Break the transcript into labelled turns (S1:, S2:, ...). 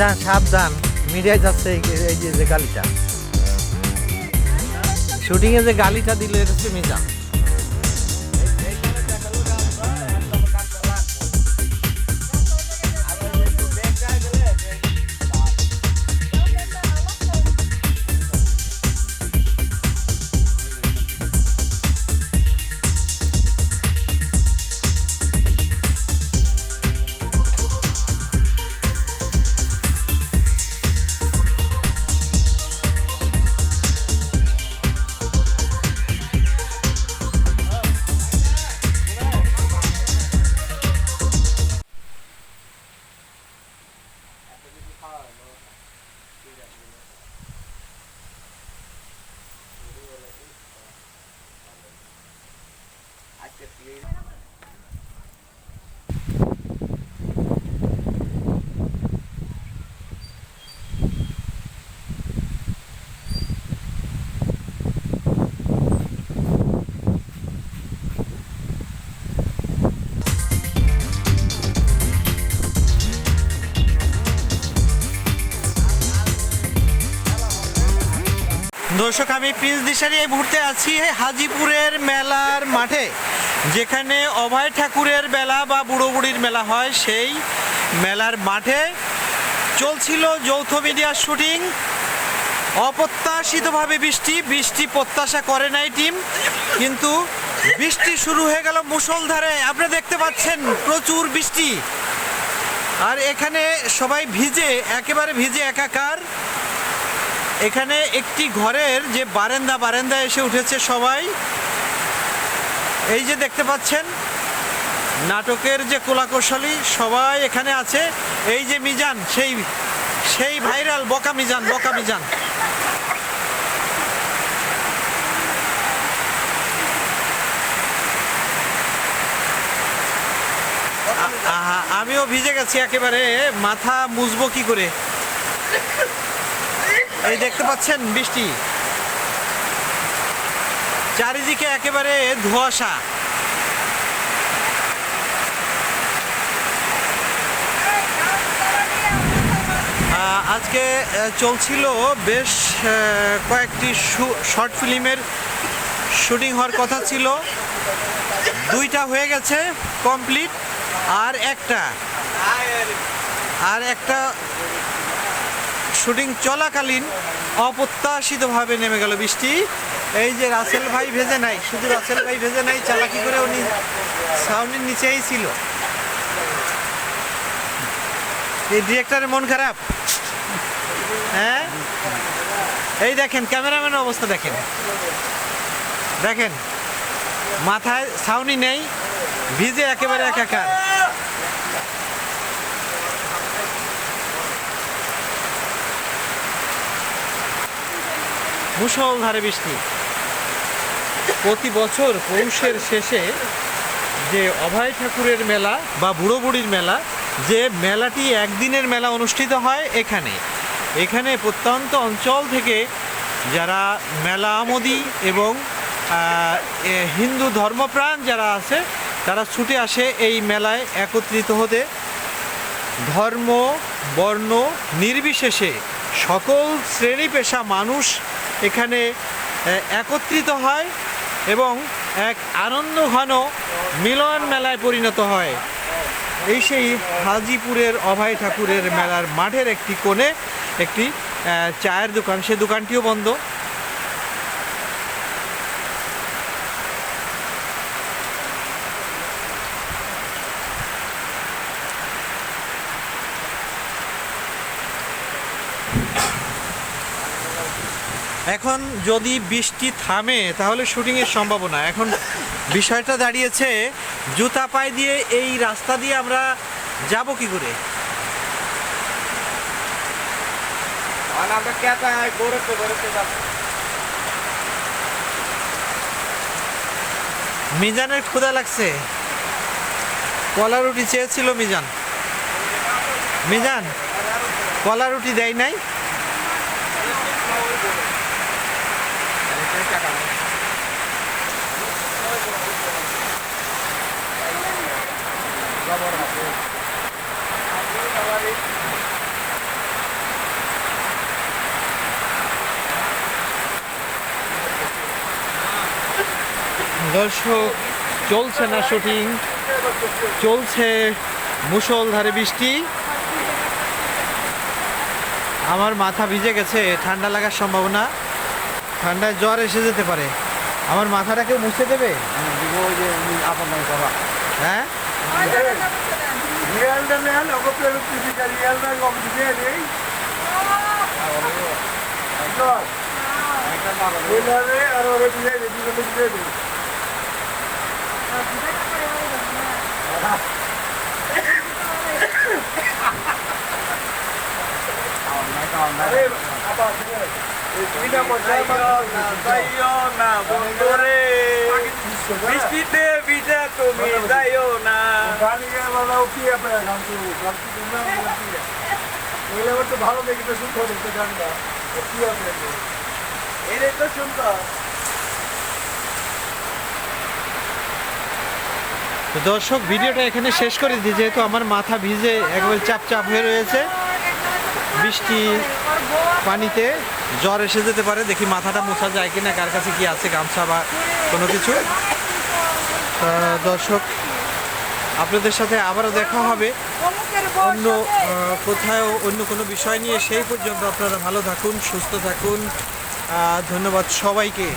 S1: মিজান সাবধান। মিডিয়ায় যাচ্ছে এই এই যে যে গালিটা। শুটিংয়ে যে গালিটা দিল, এটা হচ্ছে মিজান। দর্শক আমি প্রিন্স দিশারি এই মুহূর্তে আছি হাজিপুরের মেলার মাঠে। যেখানে অভয় ঠাকুরের মেলা বা বুড়ো বুড়ির মেলা হয়, সেই মেলার মাঠে চলছিল যৌথ মিডিয়ার শুটিং। অপ্রত্যাশিতভাবে বৃষ্টি বৃষ্টি প্রত্যাশা করে নাই টিম, কিন্তু বৃষ্টি শুরু হয়ে গেল মুষলধারে। আপনি দেখতে পাচ্ছেন প্রচুর বৃষ্টি। আর এখানে সবাই ভিজে, একেবারে ভিজে একাকার। এখানে একটি ঘরের যে বারেন্দা, বারান্দা এসে উঠেছে সবাই। এই যে দেখতে পাচ্ছেন, নাটকের যে কলাকৌশলী সবাই এখানে আছে। এই যে মিজান, সেই সেই ভাইরাল বকা মিজান বকা মিজান। আমিও ভিজে গেছি একেবারে, মাথা মুছবো কি করে? এই দেখতে পাচ্ছেন, বৃষ্টি। চারিদিকে একেবারে ধোঁয়াশা। আজকে চলছিল বেশ কয়েকটি শর্ট ফিল্মের শুটিং হওয়ার কথা ছিল। দুইটা হয়ে গেছে কমপ্লিট, আর একটা। আর একটা শুটিং চলাকালীন অপ্রত্যাশিতভাবে নেমে গেল বৃষ্টি। এই যে রাসেল ভাই ভেজে নাই, শুধু রাসেল ভাই ভেজে নাই, চালাকি করে উনি সাউন্ডের নিচেই ছিল। এই ডিরেক্টরের মন খারাপ? হ্যাঁ? এই দেখেন, ক্যামেরাম্যানের অবস্থা দেখেন। দেখেন, মাথায় সাউনি নেই, ভিজে একেবারে একাকার। মুষলধারে বৃষ্টি। প্রতি বছর পৌষের শেষে যে অভয় ঠাকুরের মেলা বা বুড়ো বুড়ির মেলা, যে মেলাটি একদিনের মেলা অনুষ্ঠিত হয় এখানে। এখানে প্রত্যন্ত অঞ্চল থেকে যারা মেলা আমোদি এবং হিন্দু ধর্মপ্রাণ যারা আছে, তারা ছুটে আসে এই মেলায় একত্রিত হতে। ধর্ম, বর্ণ নির্বিশেষে সকল শ্রেণি পেশা মানুষ এখানে একত্রিত হয়। এবং এক আনন্দ ঘন মিলন মেলায় পরিণত হয়। এই সেই হাজিপুরের অভয় ঠাকুরের মেলার মাঠের একটি কোণে একটি চায়ের দোকান। সে দোকানটিও বন্ধ। এখন যদি বৃষ্টি থামে তাহলে শুটিংয়ের সম্ভাবনা। এখন বিষয়টা দাঁড়িয়েছে জুতা পায়ে দিয়ে এই রাস্তা দিয়ে আমরা যাব কি করে? মিজানের ক্ষুদা লাগছে। কলা রুটি চেয়েছিল মিজান। মিজান কলা রুটি দেয় নাই? দর্শক চলছে না শুটিং। চলছে মুষলধারে বৃষ্টি। আমার মাথা ভিজে গেছে ঠান্ডা লাগার সম্ভাবনা। ঠান্ডায় জ্বর এসে যেতে পারে। আমার মাথাটা কেউ মুছে দেবে? হ্যাঁ?
S2: আবার
S3: যাইও না বন্ধুরে বৃষ্টিতে ভিজে তুমি যাইও না
S1: দর্শক, ভিডিওটা এখানে শেষ করে দিই, যেহেতু আমার মাথা ভিজে একবার চাপ চাপ হয়ে রয়েছে। বৃষ্টি পানিতে জ্বর এসে যেতে পারে। দেখি মাথাটা মোছা যায় কিনা, কার কাছে কি আছে, গামছা বা কোনো কিছু। দর্শক, আপনাদের সাথে আবারও দেখা হবে। অন্য কোথাও অন্য কোনো বিষয় নিয়ে সেই পর্যন্ত আপনারা ভালো থাকুন, সুস্থ থাকুন। ধন্যবাদ সবাইকে।